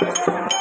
Música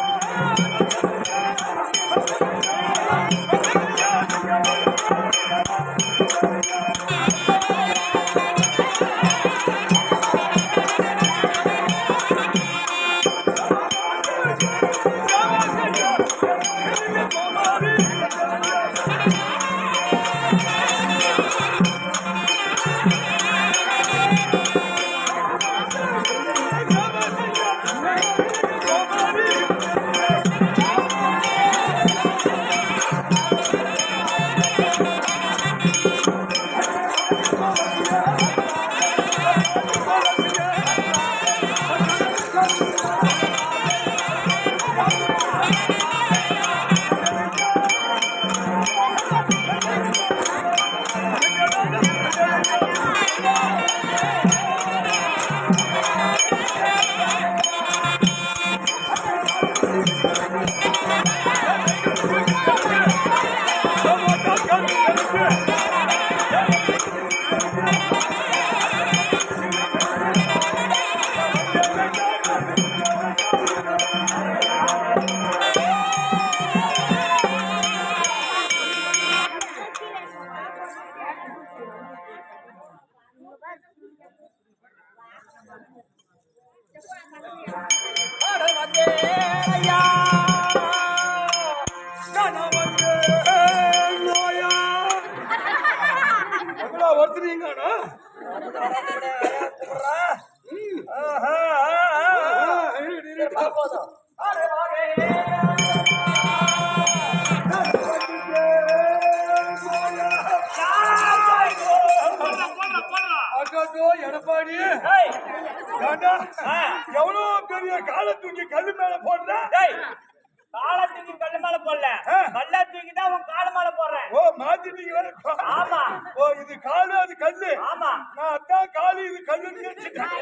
அச்சோ எடப்பாடி. எவ்வளவு பெரிய காலை தூக்கி கல்லு மேல போடுற? காலை தூக்கி கல்லு மேல போடல. கல்ல தூக்கி தான் உன் காலு மேல போடுறேன் ஓ மாத்திட்டீங்களா ஆமா. ஓ இது காலு அது கல்லு ஆமா நான் அதான் காலு இது கல்லுன்னு நினைச்சிட்டேன்.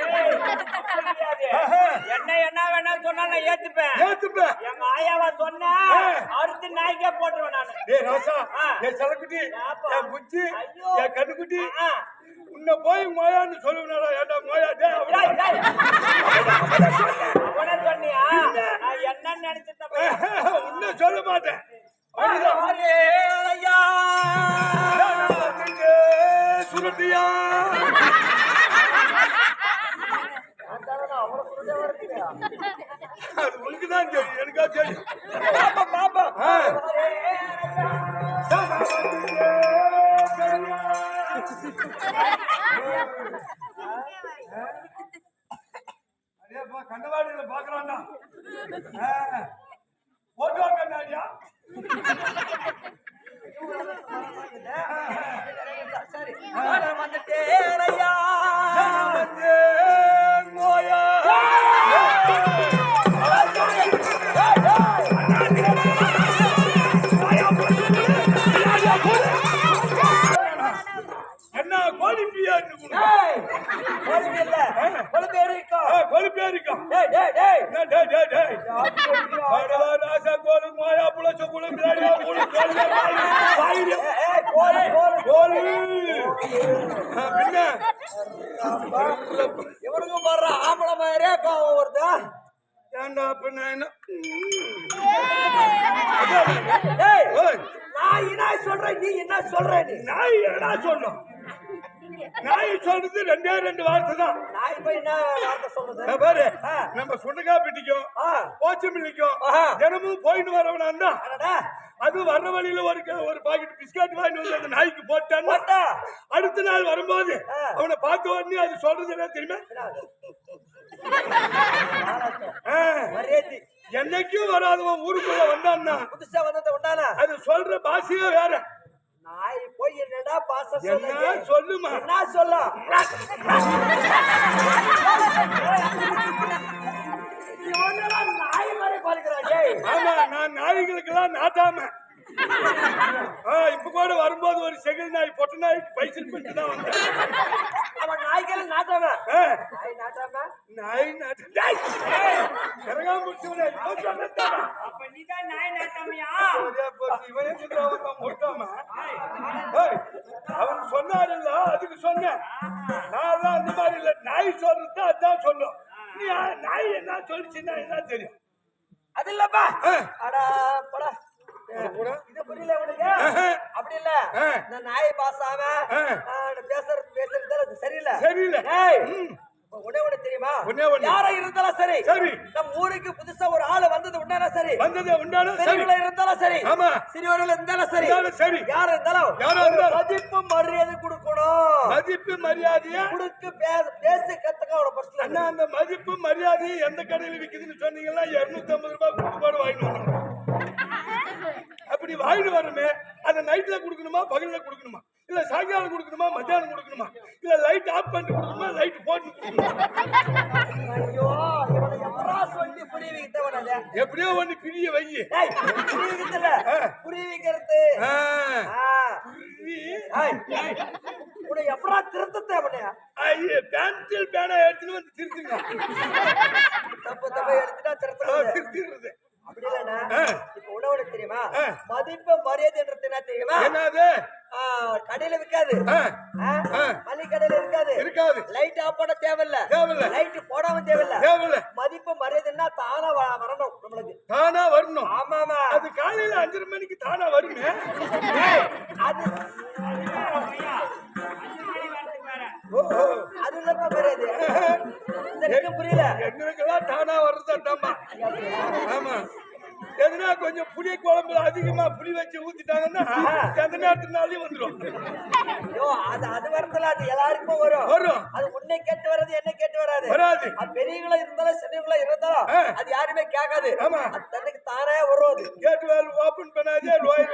என்ன என்ன வேணா சொன்னா நான் ஏத்துப்பேன் ஏத்துப்ப எங்க ஆயாவா சொன்னா. அறுத்து நாய்க்கே போட்டுருவேன் நானு டேய் ராசா. என் செலக்குட்டி. என் புச்சி. என் கண்ணுக்குட்டி. உன்னை போய் மோயான்னு சொல்லுவனாடா ஏண்டா மோயா என்ன நினைச்சிட்டேன் உன்னை சொல்ல மாட்டேன். சுருட்டியா. அது உனக்கு தான் தெரியும். எனக்கா தெரியும். போட்டோ இருக்கும். என்ன ராசா கோலு மாயா புலச்ச கோலு கோழி, கோழி. கோலு பின்ன. இவனுக்கும் பாடுற ஆம்பளை மாதிரியே கோவம் வருதா. ஏண்டா பின்ன என்ன? நான் என்ன சொல்றேன் நீ என்ன சொல்ற நீ. நாய் என்னடா சொன்னோம் நாய் சொல்றது ரெண்டே ரெண்டு வார்த்தை தான் நாய் போய் என்ன வார்த்தை சொல்றது பாரு. நம்ம சுண்டக்கா பிடிக்கும் போச்சு மில்லிக்கும். தினமும் போயிட்டு வரவனா அது வர்ற வழியில ஒரு ஒரு பாக்கெட் பிஸ்கட் வாங்கி வந்து அந்த நாய்க்கு போட்டான்னா போட்டா. அடுத்த நாள் வரும்போது. அவனை பார்த்த உடனே அது சொல்றது என்ன தெரியுமா. என்னைக்கும் வராதவன் ஊருக்குள்ள வந்தான்னா புதுசா வந்தத உண்டானா அது சொல்ற பாஷையே வேற என்னடா பாச என்ன சொல்லுங்க சொல்லுமா? என்ன சொல்ல நாய் மாதிரி பாருக்கிறான் டேய் ஆமா நான் நாய்களுக்கெல்லாம் நாட்டாம இப்ப கூட வரும்போது ஒரு செகண்ட் நாய் பொட்ட நாய்க்கு பைசல் பண்ணிட்டு தான் வந்தேன். அவன் நாய்கள் நாட்டவன் ஆ, நாய் நாட்டாம? நாய் நாட்டு டேய்! இறங்காம முடிச்சவனே, இவன் சொன்னதுதானா? அப்ப நீதான் நாய் நாட்டாமையா? இவன் அவன் முட்டாம? அவர் சொன்னாருல்ல அதுக்கு சொன்னேன். நான் தான் அந்த மாதிரி இல்ல. நாய் சொல்றது அதான் சொல்லும் நீ நாய் என்ன சொல்லிச்சுன்னா என்ன தெரியும். அது இல்லப்பா. அடா போடா. இது புரியல உனக்கு. அப்படி இல்ல. இந்த நாய் பாசாம ஆ. பேசுறது பேசுறது சரியில்லை. சரியில்லை. உடனே உடனே தெரியும். யாரா இருந்தாலும் சரி. சரி. நம்ம ஊருக்கு புதுசா ஒரு ஆளு வந்தது உண்டானா சரி. வந்தது உண்டாலும் சரி. பெரியவங்களா இருந்தாலும் சரி. ஆமா. சிறியவர்கள் இருந்தாலும் சரி. சரி. யாரா இருந்தாலும் யாரா இருந்தாலும். மதிப்பு மரியாதை கொடுக்கணும். மதிப்பு மரியாதையா கொடுத்து பேச பேச கத்துக்க அவன பர்சனல் அண்ணா அந்த மதிப்பு மரியாதையை எந்த கடையில் விக்குதுன்னு சொன்னீங்கன்னா இருநூத்தி ஐம்பது ரூபாய் கொடுத்து கூட வாங்கிட்டு அப்படி வாங்கிட்டு வரமே அதை நைட்ல கொடுக்கணுமா பகல்ல கொடுக்கணுமா? இல்ல சாயங்காலம் கொடுக்கணுமா மத்தியானம் கொடுக்கணுமா? இல்ல லைட் ஆஃப் பண்ணிட்டு கொடுக்கணுமா லைட் போட்டு எப்படியோ ஒண்ணு பிரிய வை. டேய் புரிய வைக்கிறது? எப்படா திருத்த தேவனையா ஐயே, பென்சில் பேனா எடுத்துன்னு வந்து திருத்துங்க. தப்பு தப்பு எடுத்துட்டா திருத்துறது. திருத்திடுறது. அப்படி இல்லைண்ணா. இப்ப உணவு தெரியுமா. மதிப்பு மரியாதைன்றது என்ன தெரியுமா? என்னது? கடையில விற்காது. மளிகை கடையில இருக்காது இருக்காது. லைட் ஆஃப் பண்ண தேவையில்ல. தேவையில்ல. லைட் போடாம தேவையில்ல. தேவையில்ல. மதிப்பு மரியாதைன்னா தானா வரணும் நம்மளுக்கு. தானா வரணும். ஆமாமா. அது காலையில அஞ்சரை மணிக்கு தானா வருமே? அது. அது. இல்லப்பா மரியாதை எனக்கு புரியல. எங்களுக்கெல்லாம் தானா ஆமா ஆமா. எதுனா கொஞ்சம் புளி குழம்புல அதிகமா புளி வச்சு ஊத்திட்டாங்கன்னா எந்த நேரத்துனாலையும் வந்துடும் ஐயோ அது அது வரதுல அது எல்லாருக்கும் வரும். வரும். அது உன்னை கேட்டு வராது என்ன கேட்டு வராது. வராது. அது பெரியவங்களா இருந்தாலும் சின்னவங்களா இருந்தாலும். அது யாருமே கேட்காது. ஆமா. அது தன்னுக்கு தானே வரும். அது கேட் வேல் ஓபன் பண்ணாதே லோயர்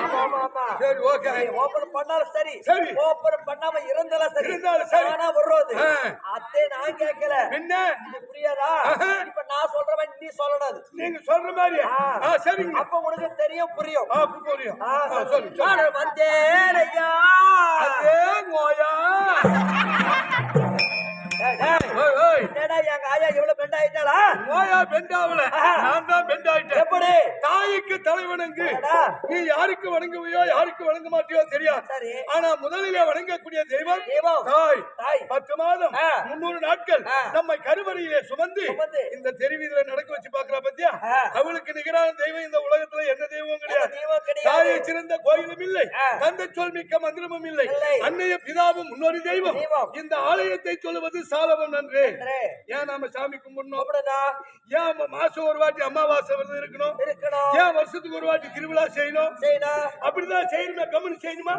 ஆமா ஆமா சரி ஓகே ஓபன் பண்ணாலும் சரி சரி. ஓபன் பண்ணாம இருந்தாலும் சரி இருந்தாலும் சரி. தானா வரும் அது. அத்தே நான் கேட்கல. என்ன புரியாதா. இப்ப நான் சொல்ற மாதிரி நீ சொல்லணும். நீங்க சொல்ற மாதிரி. சரிங்க. அப்ப உனக்கு தெரியும் புரியும். புரியும் சொல்லு. வந்தேன் ஐயா. அதே நோயா? என்னடா எங்க ஆயா இவ்வளவு பெண்ட் ஆயிட்டாளா நோயா பெண்ட் ஆகல ஆஹா. நான் தான் பெண்ட் ஆயிட்டேன் எப்படி தாய்க்கு தலைவணங்கு என்னடா? நீ யாருக்கு வணங்குவியோ யாருக்கு வணங்க மாட்டியோ சரி ஆனா முதலிலே வணங்கக்கூடிய தெய்வம். தாய் தாய். பத்து மாதம். முன்னூறு நாட்கள். நம்மை கருவறையிலே சுமந்து. இந்த தெருவீதியில நடக்க வச்சு பாக்குறா பத்தியா. அவளுக்கு நிகரான தெய்வம் இந்த உலகத்துல எந்த தெய்வம் கிடையாது தாயை சிறந்த கோயிலும் இல்லை. தந்தை சொல் மிக்க மந்திரமும் இல்லை. அன்னைய பிதாவும் முன்னொரு தெய்வம். இந்த ஆலயத்தை சொல்லுவது நன்று நன்றே. ஏன் நாம சாமி கும்பிடணும்? ஏன் மாசம் ஒரு வாட்டி அமாவாசை விரதம் இருக்கணும்? இருக்கணும். ஏன் வருஷத்துக்கு ஒரு வாட்டி திருவிழா செய்யணும்? செய்யணும். அப்படிதான் செய்யணுமே கவனம் செய்யணுமா?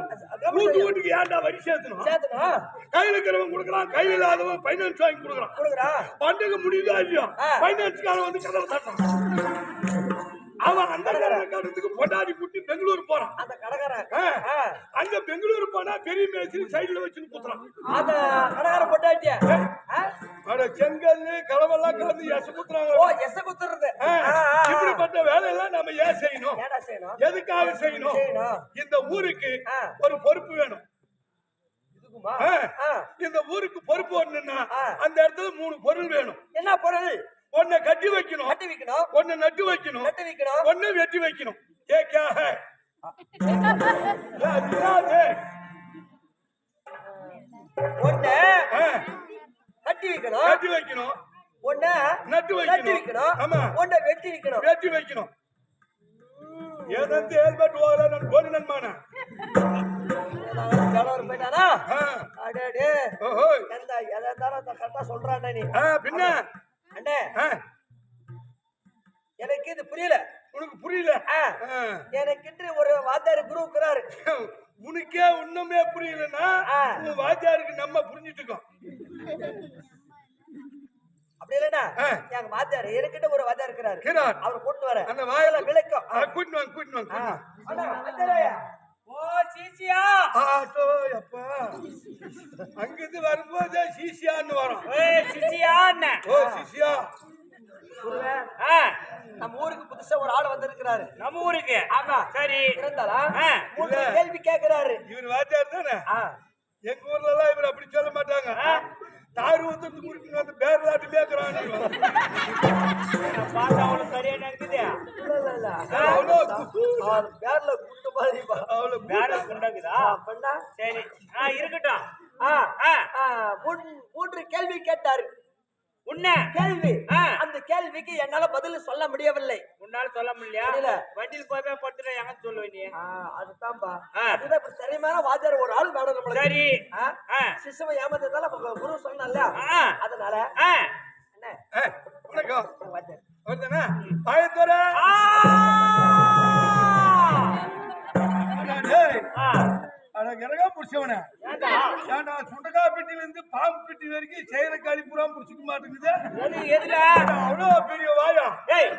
வீட்டு. வீட்டுக்கு ஏன்டா வரி சேர்த்தணும்? சேர்த்தணும்? கையில இருக்கிறவன் கொடுக்குறான் கையில இல்லாதவன் பைனான்ஸ் வாங்கி கொடுக்குறான். கொடுக்குறா? பண்டுக்கு முடியுதோ இல்லையோ. பைனான்ஸ்காரன் வந்து கதவை தட்டான் அவன் அந்த காரணத்துக்கு பொண்டாடி குட்டி பெங்களூர் போறான். அந்த. ஆ. அங்க பெங்களூர் போனா பெரிய மேஸ்திரி சைடுல வச்சுன்னு குத்துறான். அந்த கடைக்காரன் பொட்டாட்டியா அட செங்கல் கலவெல்லாம் கலந்து எச குத்துறாங்க. ஓ எச குத்துறது. இப்படிப்பட்ட வேலையெல்லாம் நம்ம ஏன் செய்யணும்? எதுக்காக செய்யணும்? இந்த ஊருக்கு. ஒரு பொறுப்பு வேணும். இந்த ஊருக்கு பொறுப்பு ஆ. அந்த இடத்துல மூணு பொருள் வேணும். என்ன பொருள்? ஒன்ன கட்டி வைக்கணும். கட்டி வைக்கணும். ஒன்ன நட்டு வைக்கணும். கட்டி வைக்கணும். ஒன்ன வெட்டி வைக்கணும். ஏ கே ஹே ஆ. கட்டி வைக்கணும். கட்டி வைக்கணும். ஒண்ணு நட்டு வைக்கணும். ஆமா. ஒண்ணு வெட்டி வைக்கணும். வெட்டி வைக்கணும். ஏதாவது ஹெல்மெட் ஓர நான் கோடி நன்மான கணவர் போயிட்டானா ஆ. அடே எந்த எதை தானே கரெக்டா சொல்றான்டா நீ. பின்ன? அண்ணே. எனக்கு இது புரியல. உனக்கு புரியல. எனக்கின்று ஒரு வாத்தியார் குரு இருக்கிறாரு. உனக்கே ஒண்ணுமே புரியலன்னா. உன் வாத்தியாருக்கு நம்ம புரிஞ்சுட்டு இருக்கோம் அப்படி இல்லைன்னா ஆ. எங்க வாத்தியார் எனக்கிட்ட ஒரு வாத்தியார் இருக்கிறாரு. அவர் கூட்டு வர. அந்த வாயில விளக்கம். ஆ, கூட்டின்னு வாங்க கூட்டின்னு வாங்க ஓ சீசியா? ஆட்டோ அப்பா. அங்கிருந்து வரும்போது சிசியான்னு வரும். ஏய் சீசியா அண்ணா ஓ சிசியா. நம்ம ஊருக்கு புதுசா ஒரு ஆள் வந்திருக்கிறாரு. நம்ம ஊருக்கு? ஆமா. சரி. இல்ல. கேள்வி கேக்குறாரு. இவர் வாத்தியார் தானே. எங்க ஊர்ல எல்லாம் இவர் அப்படி சொல்ல மாட்டாங்க. தார் ஊத்துறது குடிக்கணும் வந்து பேரலாட்டு பேக்குறான்னு பார்த்தா அவளுக்கு இல்ல. அவ்வளோ அவர் பேர்ல குண்டு மாதிரிப்பா. அவ்வளோ வேற குண்டாக்குதா? அப்படின்னா, சரி. ஆ இருக்கட்டும். ஆ, ஆ. மூன்று கேள்வி கேட்டாரு. உன்ன. கேள்வி. அந்த கேள்விக்கு என்னால பதில் சொல்ல முடியவில்லை. உன்னால சொல்ல முடியல. வண்டியில் போய் போய் படுத்துட்டா எங்க சொல்லுவ நீ. அதுதான்பா. அதுதான் இப்ப திறமையான வாத்தியார் ஒரு ஆள் வேணும் நம்மளுக்கு. சரி. சிசுவை ஏமாத்ததால குரு சொன்னல. அதனால ஆ. என்ன? ஏய், வணக்கம். வாத்தியார். ஆயத்தோர ஆ. அட கிரகா புடிச்சவன? ஏன்டா சுண்டக்கா பெட்டில இருந்து பாம்பு பெட்டி வரைக்கும் செய்யற காலி பூரா புடிச்சுக்க மாட்டேங்குது. அவ்வளோ பெரிய வாயா? ஏய்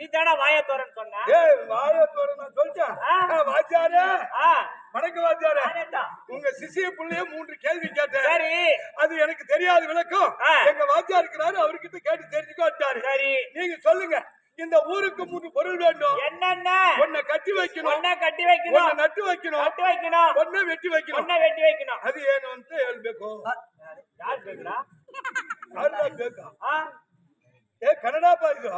நீ தானே வாய தோறன்னு சொன்ன. ஏய் வாயத்தோர நான் சொல்லிட்டேன். வாத்தியாரே. வணக்கம் வாத்தியாரே. உங்க சிசிய புள்ளைய மூன்று கேள்வி கேட்டேன். சரி. அது எனக்கு தெரியாத விளக்கம். எங்க வாத்தியார் இருக்கிறாரு அவர்கிட்ட கேட்டு தெரிஞ்சுக்கோட்டாரு சரி. நீங்க சொல்லுங்க. இந்த ஊருக்கு மூன்று பொருள் வேண்டும் என்னென்ன ஒன்ன கட்டி வைக்கணும் ஒன்ன கட்டி ஒன்ன வைக்கணும் நட்டு வைக்கணும் கட்டி வைக்கணும் ஒன்ன வெட்டி வைக்கணும் ஒன்ன வெட்டி வைக்கணும் ಅದು ಏನು ಅಂತ ಹೇಳ್ಬೇಕು யார் கேக்குறா ಯಾರ್ನ ಬೇಕಾ ஆ? ಏ ಕನ್ನಡಪ್ಪ ಇದು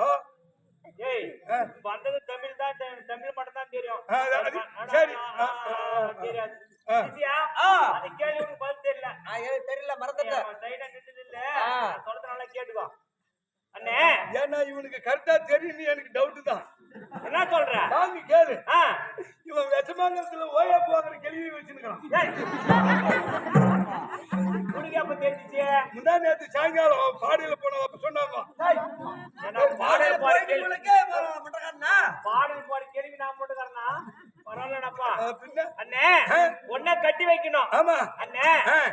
ஏய் ஆ. வந்தது தமிழ் தான் தெ- தமிழ் மட்டும் தான் தெரியும் ஆ, அது- அது- ஆனா, சரி. ஆ, ஆ, ஆ, ஆ, ஆ. தெரியாது ஆ. ஈஸியா? ஆ. அந்த கேள்வி உனக்கு பதில் தெரியல ஆ, எனக்கு தெரியல மறந்துட்டேன் அவன் side ஆ நின்னுட்டு இல்ல. ஆ. நான் சொல்றது நல்லா கேட்டுக்கோ அண்ணே ஏன்னா இவனுக்கு கரெக்டா தெரியும் எனக்கு டவுட் தான். என்ன சொல்ற? வாங்கி கேளு. இவன் வெச்சமாங்கத்துல ஓயாப்பு வாங்குற கேள்வி வச்சிருக்கான். உனக்கு எப்ப தெரிஞ்சுச்சு? முந்தா நேத்து சாயங்காலம் பாடியில போனோம் அப்ப சொன்னாங்க பாடல் பாடி கேள்வி பாடல் பாடி கேள்வி நான் மட்டும் பரவாயில்லடாப்பா அண்ணே. ஒன்ன கட்டி வைக்கணும் ஆமா அண்ணே.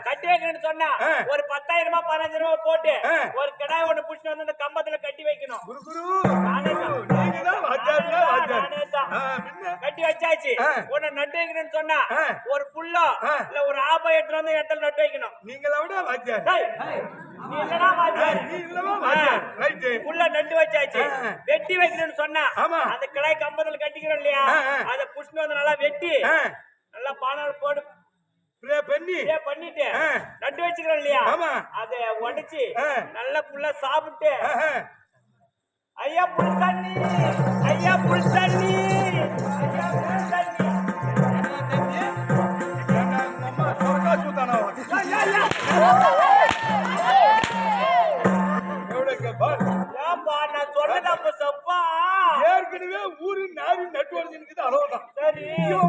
கட்டி வைக்கணும்னு சொன்னா. ஒரு பத்தாயிரம் ரூபாய் பதினஞ்சு ரூபாய் போட்டு. ஒரு கிடாய் ஒண்ணு புடிச்சிட்டு வந்து அந்த கம்பத்துல கட்டி வைக்கணும் குரு குரு நானே தான். நீங்க தான் வாத்தியார் தான் வாத்தியார் நானே தான். ஆ, பின்ன கட்டி வச்சாச்சு. உன்னை நட்டு வைக்கணும்னு சொன்னா. ஒரு புல்லோ. இல்ல ஒரு ஆப்பா எடுத்துட்டு வந்து இடத்துல நட்டு வைக்கணும் நீங்கள விட வாத்தியார் டேய், நீ இல்லடா ஆ, வாத்தியார். நீ இல்லவா வாத்தியார் ரைட்டு புல்ல நட்டு வச்சாச்சு. வெட்டி வைக்கணும்னு சொன்னா. அந்த கிடாய் கம்பத்துல கட்டிக்கிறோம் இல்லையா. அத புஷ்ணு வந்து நல்லா வெட்டி நல்லா பானால் போட்டு பண்ணி பண்ணிட்டு. நட்டு வச்சுக்கிறோம் இல்லையா. அத உடைச்சு. நல்லா புல்ல சாப்பிட்டு. ஐயா புல் தண்ணி ஐயா புல் தண்ணி ஐயா புல் தண்ணி ஏன்னா, உங்க அம்மா சொர்க்கா சூத்தானா அப்ப சப்பா ஏற்கனவே ஊரு நாரி நட்டு வரைஞ்சிருக்குது அவ்வளவுதான். சரி.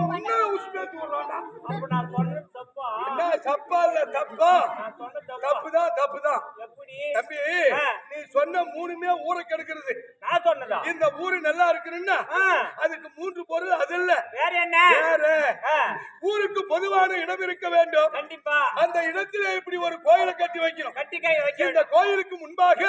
உன்ன உஸ்பேத்து விடுறான்டா. அப்ப நான் சொன்னது என்ன தப்பா தப்புதான் தப்புதான் எப்படி தம்பி. நீ சொன்ன மூணுமே ஊரை கெடுக்கிறது நான் சொன்னதா? இந்த ஊரு நல்லா இருக்கணும்னா ஆ. அதுக்கு மூன்று பொருள் அது இல்ல. வேற என்ன? வேற. ஊருக்கு பொதுவான இடம் இருக்க வேண்டும். கண்டிப்பா. அந்த இடத்திலே இப்படி ஒரு கோயிலை கட்டி வைக்கணும். கட்டி கை வைக்க இந்த கோயிலுக்கு முன்பாக.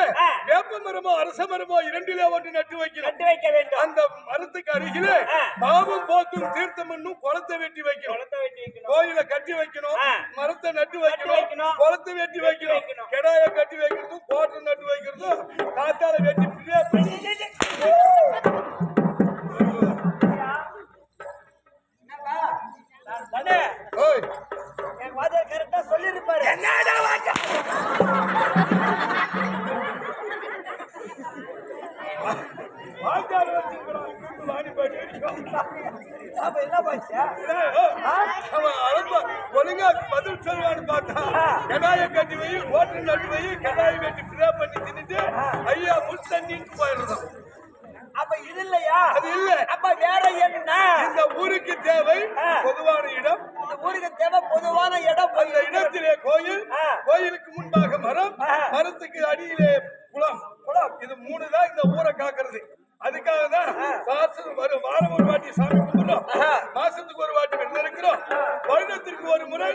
வேப்ப மரமோ அரச மரமோ இரண்டிலே ஒன்று நட்டு வைக்கணும். கட்டி வைக்க வேண்டும். அந்த மரத்துக்கு அருகிலே. பாவம் போக்கும் தீர்த்தம் என்னும் குளத்தை வெட்டி வைக்கணும். குளத்தை வெட்டி வைக்கணும். கோயிலை கட்டி வைக்கணும். மரத்தை நட்டு வைக்கணும். வைக்கணும். குளத்தை வெட்டி வைக்கணும். கிடாய கட்டி வைக்கிறதும் கோட்டை நட்டு வைக்கிறதும் காத்தால வெட்டி கரெக்டா சொல்லிருப்பாரு. வாத்தியார்? வச்சிருக்கிறான் இங்கிருந்து ஒழுங்கா பதில் சொல்லுவான்னு பார்த்தா கடாய கட்டி வை கோட்டை நட்டு கடாய வெட்டி பிரியா பண்ணி தின்னுட்டு ஐயா முத்தண்ணின்னு போயிடுறான் அப்ப இது இல்லையா? அது இல்ல. அப்ப வேற என்ன இந்த ஊருக்கு தேவை ஆ. பொதுவான இடம் இந்த ஊருக்கு தேவை பொதுவான இடம் அந்த இடத்திலே கோயில் ஆ. கோயிலுக்கு முன்பாக மரம் ஆ. மரத்துக்கு அடியிலே குளம் குளம் இது மூணு தான் இந்த ஊரை காக்கிறது அதுக்காக தான் மாசம் ஒரு வாரம் ஒரு வாட்டி சாமி கும்பிடுறோம் மாசத்துக்கு ஒரு வாட்டி விருது இருக்கிறோம் வருடத்திற்கு ஒரு முறை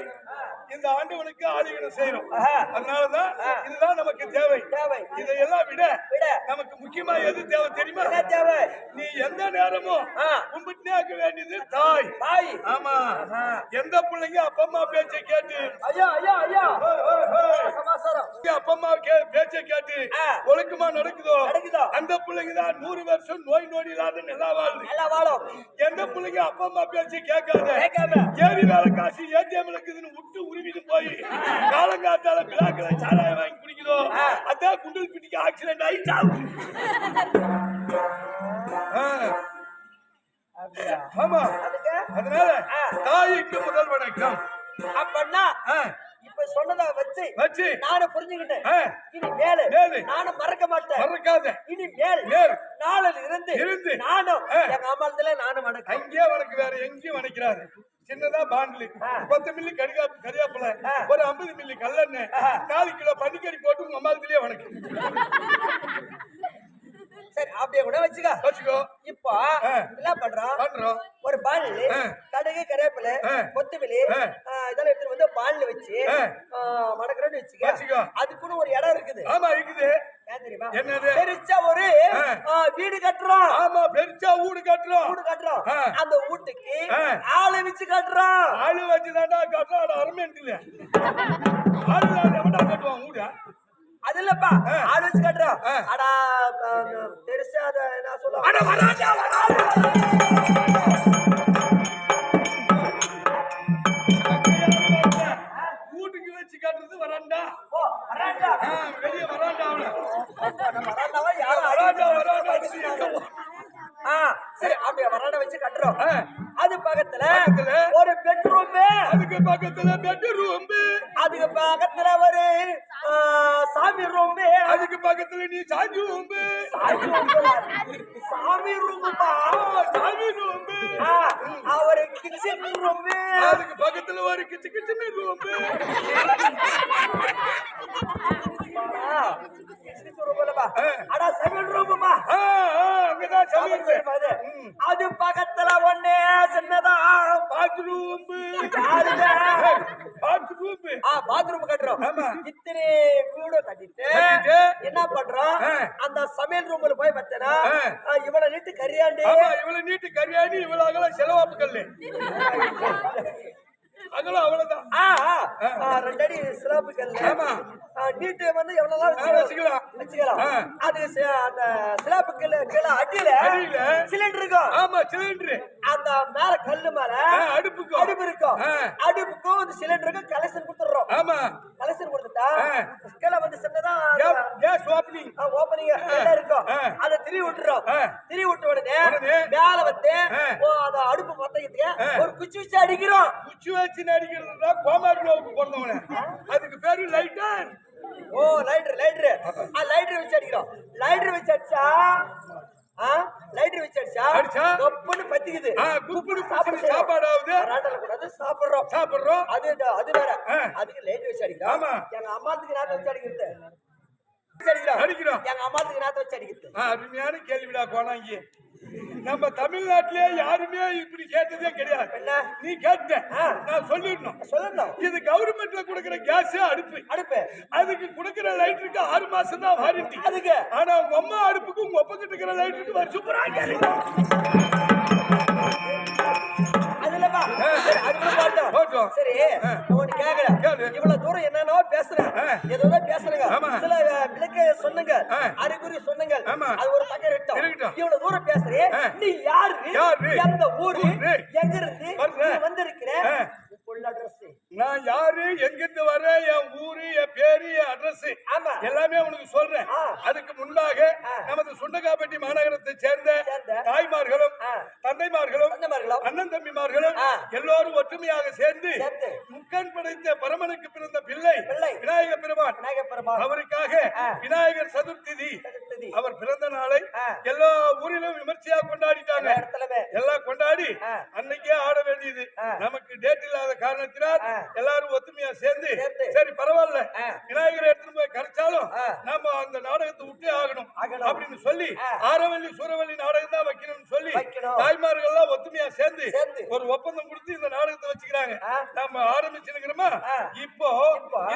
இந்த ஆண்டவனுக்கு ஆதிகனம் செய்யறோம் அதனாலதான் இதுதான் நமக்கு தேவை தேவை. இதையெல்லாம் விட விட. நமக்கு முக்கியமா எது தேவை தெரியுமா என்ன தேவை நீ எந்த நேரமும் ஆ. கும்பிட்டுனே இருக்க வேண்டியது தாய் தாய் ஆமா எந்த பிள்ளைங்க அப்பா அம்மா பேச்சை கேட்டு ஐயா ஐயா ஐயா ஹோய், ஹோய், ஹோய். சமாசாரம் அப்பா அம்மா கே- பேச்சை கேட்டு ஆ. ஒழுக்கமா நடக்குதோ நடக்குதோ. அந்த பிள்ளைங்க தான் நூறு வருஷம் நோய் நொடி இல்லாத நல்லா வாழுது நல்லா வாழும் எந்த பிள்ளைங்க அப்பா அம்மா பேச்சை கேட்காத கேட்காம. ஏரி வேலை காசு ஏடிஎம் இருக்குதுன்னு விட்டு உருவிட்டு போய் காலங்காத்தால சாராயம் வாங்கி குடிக்குதோ? அதான் குண்டல் பிடிக்க ஆக்சிடென்ட் ஆகி சாவு. ஆமா. அதனால. தாய்க்கு முதல் வணக்கம். அப்படின்னா இப்ப சொன்னதை வச்சு வச்சு. நானும் புரிஞ்சுக்கிட்டேன். இனி மேலு. மேலு. நானும் மறக்க மாட்டேன். மறக்காத. இனி மேல். மேல். நாளில் இருந்து. இருந்து. நானும். எங்க அம்மாத்துல நானும் வணக்கம். அங்கேயே உனக்கு வேற எங்கேயும் வணைக்கிறாரு சின்னதா பாண்டிலி பத்து மில்லி கரிகா கரியாப்பில. ஒரு ஐம்பது மில்லி கல்லெண்ணெய் நாலு கிலோ பன்னிக்கறி போட்டு உங்க அம்மாவுக்குலயே உனக்கு? சரி அப்படியே கூட வச்சுக்க. வச்சுக்கோ. இப்போ. என்ன பண்றோம் பண்றோம். ஒரு பாலில். கடுகு கருவேப்பிலை. கொத்தமல்லி இதெல்லாம் எடுத்துட்டு வந்து பாலில் வச்சு வணக்கறேன்னு வச்சுக்கோ. அதுக்குன்னு ஒரு இடம் இருக்குது. ஆமா இருக்குது. என்னது? பெருசா ஒரு வீடு கட்டுறோம். ஆமா பெருசா வீடு கட்டுறோம். வீடு கட்டுறோம். அந்த வீட்டுக்கு. ஆளை வச்சு கட்டுறோம். ஆளு வச்சுதான்டா கட்டுறோம். அது அரமெண்ட் இல்ல. ஆளு எவன்டா கட்டுவான்? வீட அது இல்லப்பா ஆ. ஆள் வச்சு கட்டுறோம். அடா பெருசா அத என்ன சொல்ல அட வராண்டா வீட்டுக்கு வச்சு கட்டுறது வராண்டா? ஓ வராண்டா. வெளிய வராண்டா யாரும் வராண்டா வராண்டா. சரி அப்படியே வராண்டா வச்சு கட்டுறோம். அது பக்கத்துல? ஒரு பெட்ரூம் அதுக்கு பக்கத்துல பெட் ரூம் அதுக்கு பக்கத்துல ஒரு சாமி ரூம் அதுக்கு பக்கத்துல நீ சாஞ்சி ரூம் சாமி ரூம்பா சாமி ரூம் ஒரு கிச்சன் ரூம் அதுக்கு பக்கத்துல ஒரு கிச்சு கிச்சன் ரூம் ஆ. அடா சமையல் ரூமுமா அங்கதான் சமையல் சமையல் room அது. அது பக்கத்துல ஒண்ணே சின்னதா பாத்ரூம் யாருங்க? பாத்ரூம் ஆ பாத்ரூம் கட்டுறோம் ஆமா. இத்தனை வீடு கட்டிட்டு கட்டிட்டு, என்ன பண்றோம் ஆ. அந்த சமையல் ரூம்ல போய் பார்த்தனா ஆ. இவ்வளவு நீட்டு கரியாண்டி ஆமா இவ்வளவு நீட்டு கரியாணி இவ்வளவு அகலம் செலவாப்பு கல்லு அகலம் அவ்வளவுதான் ஆ, ஆ. ஆ, ரெண்டடி சிலாப்பு கல்லு ஆமா. ஆ, நீட்டு வந்து எவ்வளவுதான் ஆ, வச்சுக்கலாம். வச்சுக்கலாம் ஆ. அது சி- அந்த சிலாப்பு கல்லு கீழே அடியில அடியில. சிலிண்டர் இருக்கும் ஆமா சிலிண்டரு அந்த மேல கல்லு மேல ஆ, அடுப்புக்கும். அடுப்பு இருக்கும் ஆ. அடுப்புக்கும் அந்த சிலிண்டருக்கும் கலெக்ஷன் கொடுத்துடுறோம் ஆமா கலெக்ஷன் கொடுத்துட்டா ஆ. கீழே வந்து சின்னதா கேஸ் கேஸ் ஓப்பனிங் ஓப்பனிங் எல்லாம் இருக்கும் ஆ. அதை திரி விட்டுறோம் ஆ. திரி விட்ட உடனே மேல வந்து அந்த அடுப்பு பத்தத்துக்கு ஆ. ஒரு குச்சி வச்சு அடிக்கிறோம். குச்சி வச்சு நடிக்கிறதுனா கோமாரிலோவுக்கு பிறந்தவன அதுக்கு பேரு லைட்டர். ஓ லைட்டர் லைட்டர். ஆ லைட்டர் வச்சு அடிக்கிறோம். லைட்டர் வச்சு அடிச்சா லைட்டர் வச்சு அடிச்சா அடிச்சா? கப்புன்னு பத்திக்குது. ஆ குப்புடு சாப்பாடு ஆகுது ராட்டல கூடாது சாப்பிடுறோம். சாப்பிடுறோம். அது அது வேற. அதுக்கு லைட் வச்சு அடிக்கிறோம். ஆமா. எங்க அம்மாத்துக்கு நாத்த வச்சு அடிக்கிறது. அடிக்கிறோம். எங்க அம்மாத்துக்கு நாத்த வச்சு அடிக்கிறது அருமையான கேள்விடா கோணாங்கி நம்ம தமிழ்நாட்டிலே யாருமே இப்படி கேட்டதே கிடையாது? நீ கேட்ட. நான் சொல்லிடணும் சொல்லணும் இது கவர்மெண்ட்ல கொடுக்கிற கேஸ் அடுப்பு அடுப்பு அதுக்கு கொடுக்கிற லைட்டருக்கு ஆறு மாசம் தான் வாரண்டி அதுக்கு? ஆனா உங்க அம்மா அடுப்புக்கு உங்க கிட்ட இருக்கிற லைட்டருக்கு வருஷம் பூரா கேளுங்க. இல்லப்பா அது கூட போட்டோம். பாட்டோம் சரி கேக்குறேன் கேளு. இவ்வளவு தூரம் என்னென்னவோ பேசுறேன். ஏதோ பேசுறேங்க. சில விளக்க சொன்னங்க. அறிகுறி சொன்னங்க. அது ஒரு பக்கம் இருக்கட்டும். இவ்வளவு தூரம் பேசுறே ஆ. நீ யாரு? எந்த ஊரு? எங்க இருந்து வந்திருக்கிற. நான் யாரு எங்கிருந்து வரேன் என் ஊரு என் பேரு என் அட்ரஸ். எல்லாமே உனக்கு சொல்றேன். அதுக்கு முன்பாக. நமது சுண்டகாப்பட்டி மாநகரத்தை சேர்ந்த தாய்மார்களும். தந்தைமார்களும் அண்ணன் தம்பிமார்களும். எல்லோரும் ஒற்றுமையாக சேர்ந்து முக்கன் படைத்த பரமனுக்கு பிறந்த பிள்ளை. விநாயக பெருமான் அவருக்காக. விநாயகர் சதுர்த்திதி சதுர்த்தி. அவர் பிறந்த நாளை. எல்லா ஊரிலும் விமர்சையா கொண்டாடிட்டாங்க. எல்லாம் கொண்டாடி. அன்னைக்கே ஆட வேண்டியது. நமக்கு டேட் இல்லாத காரணத்தினால். எல்லாரும் ஒத்துமையா சேர்ந்து. சரி பரவாயில்ல. விநாயகரை எடுத்துட்டு போய் கரைச்சாலும் ஆ. நம்ம அந்த நாடகத்தை விட்டே ஆகணும். அப்படின்னு சொல்லி. ஆரவல்லி சூரவல்லி நாடகம் தான் வைக்கணும்னு சொல்லி. தாய்மார்கள் எல்லாம் ஒத்துமையா சேர்ந்து. ஒரு ஒப்பந்தம் கொடுத்து இந்த நாடகத்தை வச்சுக்கிறாங்க ஆ. நம்ம ஆரம்பிச்சிருக்கிறோமா ஆ. இப்போ.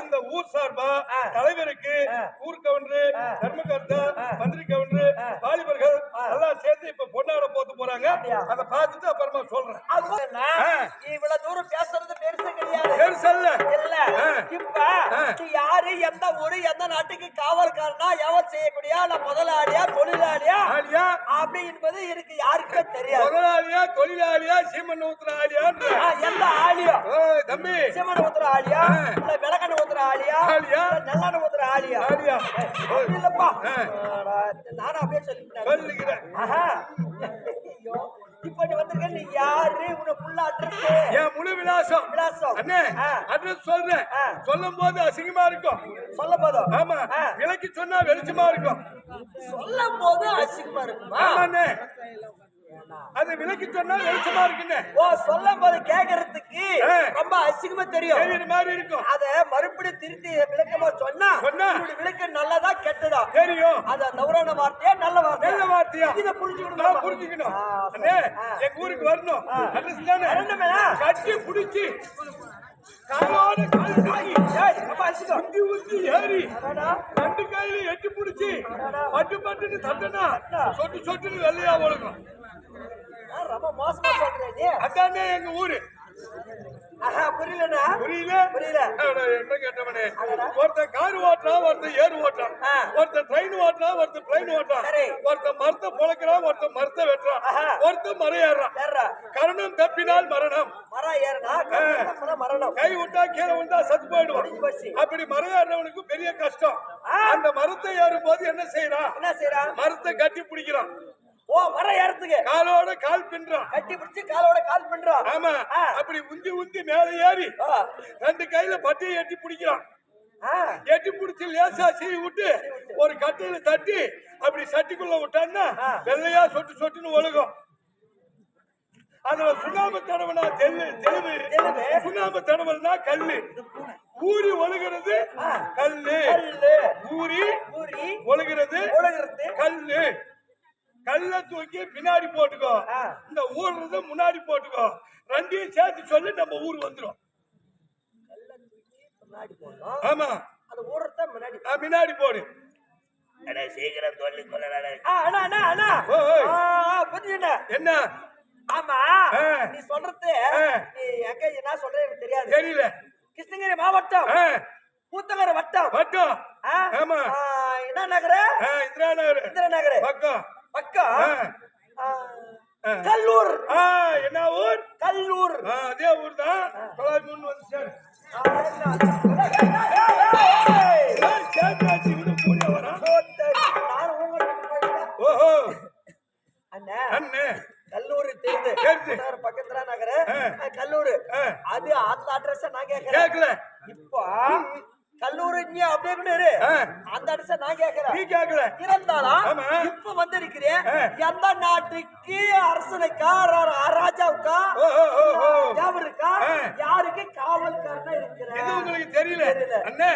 இந்த ஊர் சார்பா. தலைவருக்கு. ஊர் கவுண்டரு. தர்மகர்த்தா. மந்திரி கவுண்டரு. வாலிபர்கள். எல்லாம் சேர்ந்து இப்ப பொன்னாட போத்து போறாங்க? அதை பார்த்துட்டு அப்புறமா சொல்றேன். இவ்வளவு தூரம் பேசுறது பெருசு கிடையாது. பெருசல்ல இல்ல. இப்ப யாரு எந்த ஊரு எந்த நாட்டுக்கு காவல்காரனா எவன் செய்யக்கூடிய இல்ல முதலாளியா தொழிலாளியா? ஆலியா அப்படி என்பது எனக்கு யாருக்குமே தெரியாது. முதலாளியா தொழிலாளியா சீமன் ஊத்துற ஆலியான்ற ஆ, எந்த ஆளியா? தம்பி. சிவன் ஊத்துற ஆளியா. இல்ல விளக்கண்ண ஊத்துற ஆளியா? ஆளியா? இல்ல நல்லெண்ணெய் ஊத்துற ஆளியா? அப்படி இல்லப்பா. அப்படியே சொல்லிட்டேன் சொல்லுகிறேன். ஆஹா. ஐயோ, இப்ப நீ வந்திருக்க நீ யாரு? உன புள்ள அட்ரஸ் என் முழு விலாசம். விலாசம். அண்ணே. அட்ரஸ் சொல்றேன். சொல்லும் போது அசிங்கமா இருக்கும். சொல்ல போதும் ஆமா. விலைக்கு சொன்னா வெளிச்சமா இருக்கும். சொல்லும் போது அசிங்கமா இருக்குமா. ஆமாண்ணே. அது விலைக்கு சொன்னா வெளிச்சமா இருக்குண்ணே ஓ சொல்லும் போது கேக்குறதுக்கு. ரொம்ப அசிங்கமா தெரியும். மாதிரி இருக்கும். அத மறுபடியும் திருத்தி விளக்கமா சொன்னா சொன்னா? விளக்கம் நல்லதா கெட்டதா? தெரியும். அத தவறான வார்த்தையா நல்ல வார்த்தையா? நல்ல வார்த்தையா? இத புரிஞ்சுக்கணும். புரிஞ்சுக்கணும். எங்க ஊருக்கு வரணும். அட்ரஸ் தானே வரணுமே. கட்டி புடிச்சு. காலோட கால் அசிங்கம். உந்தி உந்தி ஏறி. ரெண்டு கையில எட்டி புடிச்சு. பட்டு பட்டுன்னு தட்டனா. சொட்டு சொட்டுன்னு வெள்ளையா ஒழுகும். அதானே எங்க ஊரு? ஆஹா, புரியலண்ணா. புரியல? புரியல. என்ன கேட்டவனே? ஒருத்தன் கார் ஓட்டுறான் ஒருத்தன் ஏறு ஓட்டுறான். ஒருத்தன் ட்ரெயின் ஓட்டுறான் ஒருத்தன் பிளைன் ஓட்டுறான். ஒருத்தன் மரத்தை பொழக்கிறான் ஒருத்தன் மரத்தை வெட்டுறான். ஒருத்தன் மரம் ஏறுறான் ஏறா கரணம் தப்பினால் மரணம். மரம் ஏறுனா மரணம். கை விட்டா கீழே விட்டா சத்து போயிடுவான். அப்படி மரம் ஏறுறவனுக்கு பெரிய கஷ்டம். அந்த மரத்தை ஏறும் போது என்ன செய்யறான்? என்ன செய்யறான்? மரத்தை கட்டி பிடிக்கிறான். ஓ மரம் ஏறத்துக்கு காலோட கால் பின்றான் கட்டி பிடிச்சு காலோட கால் பண்றான் ஆமா. அப்படி உந்தி உந்தி மேல ஏறி. ரெண்டு கையில பட்டியை எட்டி பிடிக்கிறான். எட்டி பிடிச்சி லேசா சீவி விட்டு ஒரு கட்டையில தட்டி அப்படி சட்டிக்குள்ள விட்டான்னா. வெள்ளையா சொட்டு சொட்டுன்னு ஒழுகும். அதுல சுண்ணாம்பு தடவனா தெல்லு தெலுவு. சுண்ணாம்பு தடவல்னா கல்லு. ஊறி ஒழுகிறது. கல்லு. ஊறி ஒழுகிறது கல்லு. கல்ல தூக்கி பின்னாடி போட்டுக்கோ. ஆ. இந்த ஊர்றது முன்னாடி போட்டுக்கோ. ரெண்டையும் சேர்த்து சொல்லி நம்ம ஊர் வந்துரும். முன்னாடி போடணும். ஆமா. முன்னாடி. ஆ, முன்னாடி போடு. சீக்கிரம் சொல்லி புரிஞ்சுண்ணா என்ன? ஆமா. ஆ. நீ சொல்றது. நீ எங்க என்ன சொல்றது எனக்கு தெரியாது. தெரியல. கிருஷ்ணகிரி மாவட்டம். ஆ, பூத்தங்கர வட்டம். ஆ? ஆமா. ஆ, என்ன நகர? ஆ, இந்திரா நகர். இந்திர நகர. பக்கம். பக்கம். கல்லூர் என்ன ஊர் கல்லூர் அதே ஊர் தான் தொள்ளாயிரத்தி மூணு வந்து சேரு கல்லூரி தெரியுது பக்கத்துல நகர கல்லூர். அது அந்த அட்ரஸ் நான் கேக்கல இப்போ கல்லூரி நீ அப்படியே. அந்த அட்ரஸ் நான் கேக்குறேன் நீ கேக்கல இருந்தாலும். இப்ப வந்திருக்கிறேன். எந்த நாட்டுக்கு அரசனுக்கா ராஜாவுக்கா ஆ. யாருக்கு காவல்காரனா இருக்கிற இது உங்களுக்கு தெரியல. அண்ணே.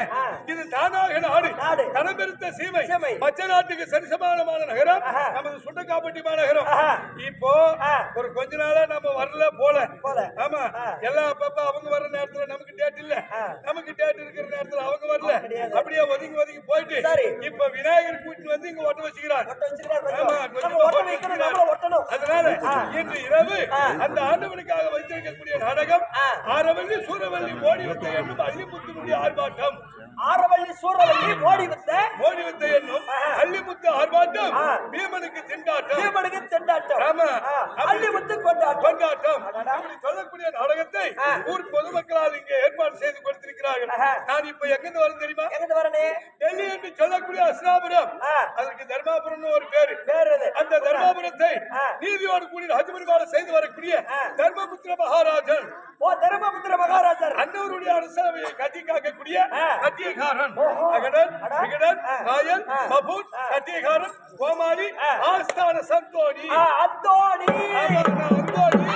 இது தானாக நாடு நாடு. தனம்பெருத்த சீமை. மச்ச நாட்டுக்கு சரிசமானமான நகரம். நமது சுண்டக்காப்பட்டி மாநகரம். இப்போ. ஒரு கொஞ்ச நாளா நம்ம வரல போல போல. ஆமா ஆ. எல்லாம் அப்பப்ப அவங்க வர நேரத்துல நமக்கு டேட் இல்ல. நமக்கு டேட் இருக்கிற நேரத்துல அவங்க வரல. அப்படியே ஒதுங்கி ஒதுங்கி போயிட்டு. இப்ப விநாயகர் கூட்டிட்டு வந்து இங்க ஒட்ட வச்சுக்கிறார். அதனால. இன்று இரவு. அந்த ஆண்டவனுக்காக வைத்திருக்கக்கூடிய நாடகம். ஆரவல்லி சூரவல்லி ஓடி வந்த எண்ணும் அள்ளிமுத்தினுடைய ஆர்ப்பாட்டம் ஆரவள்ளி சூரவள்ளி ஓடி வந்த ஓடி வந்த ஆ. அள்ளிமுத்து ஆர்ப்பாட்டம். பீமனுக்கு திண்டாட்டம் தீமனுக்கு தெண்டாட்டம் ஆமா. ஆ, அள்ளி முத்து கொண்டாட்டம் கொண்டாட்டம் சொல்லக்கூடிய நாடகத்தை. ஊர் பொதுமக்களால் இங்கே ஏற்பாடு செய்து கொடுத்திருக்கிறார்கள் ஆஹா. நான் இப்ப எங்கிருந்து வரேன் தெரியுமா எங்க வரனே டெல்லி என்று சொல்லக்கூடிய அஸ்னாபுரம் ஆ. அதற்கு தர்மாபுரம்னு ஒரு பேரு அந்த தர்மாபுரத்தை. நீதியோடு கூடிய ராஜபரிவார செய்து வரக்கூடிய. தர்மபுத்திர மகாராஜன் ஓ தர்மபுத்திர மகாராஜர் அன்னவருடைய அரசவையை கட்டி காக்கக்கூடிய ஓஹோ. அகடன். நாயன் ஆ. பபூன் ஆ. கட்டியகாரன் கோமாளி. ஆஸ்தான சந்தோணி அவன் அந்தோணி.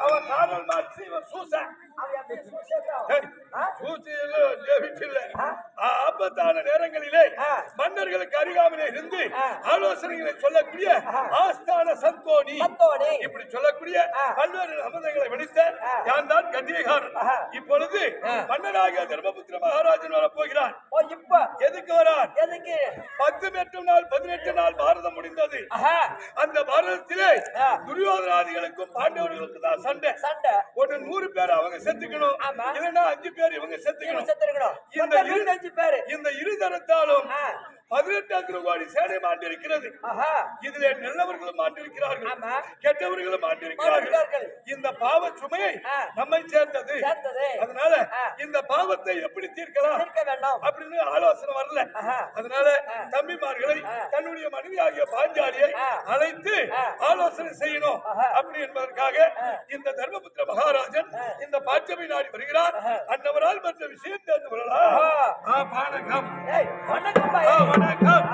அவன் காரல் மாற்றி இவன் சூசன் எப்படி சுசேஷம்? ஆ? ஆபத்தான நேரங்களிலே. மன்னர்களுக்கு அருகாமலே இருந்து. ஆலோசனைகளை சொல்லக்கூடிய. ஆஸ்தான சந்தோணி அத்தோணி இப்படி சொல்லக்கூடிய. பல்வேறு சம்பந்தங்களை வெளித்த ஆ. யான் தான் கட்டியகாரன். இப்பொழுது ஆ. மன்னனாகிய தர்மபுத்திர மகாராஜன் வரப் போகிறார் இப்ப எதுக்கு வரார் எதுக்கு பத்து எட்டு நாள் பதினெட்டு நாள் பாரதம் முடிந்தது அந்த பாரதத்திலே. துரியோதனாதிகளுக்கும் பாண்டவர்களுக்கும் தான் சண்டை சண்டை ஒண்ணு நூறு பேர் அவங்க செத்துக்கணும். இல்லைன்னா அஞ்சு பேர் இவங்க செத்துக்கணும் இந்த இருபத்தஞ்சு பேரு. இந்த இருதரத்தாலும் ஆ. பதினெட்டாயிரம் கோடி சேனை மாண்டிருக்கிறது ஆஹா இதிலே நல்லவர்களும் மாண்டிருக்கிறார்கள் ஆமா. கெட்டவர்களும் மாண்டிருக்கிறார்கள். இந்த பாவ சுமையை. நம்மை சேர்ந்தது. அதனால. இந்த பாவத்தை எப்படி தீர்க்கலாம் அப்படின்னு ஆலோசனை வரல. அதனால தம்பிமார்களை. தன்னுடைய மனைவி ஆகிய பாஞ்சாலியை. அழைத்து. ஆலோசனை செய்யணும். அப்படி என்பதற்காக இந்த தர்மபுத்திர மகாராஜன் இந்த பாச்சமை நாடி வருகிறார் அன்னவரால் மற்ற விஷயம் தெரிந்து கொள்ளலாம் வணக்கம் வணக்கம் வணக்கம்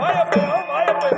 வாயப்போ வாயப்போ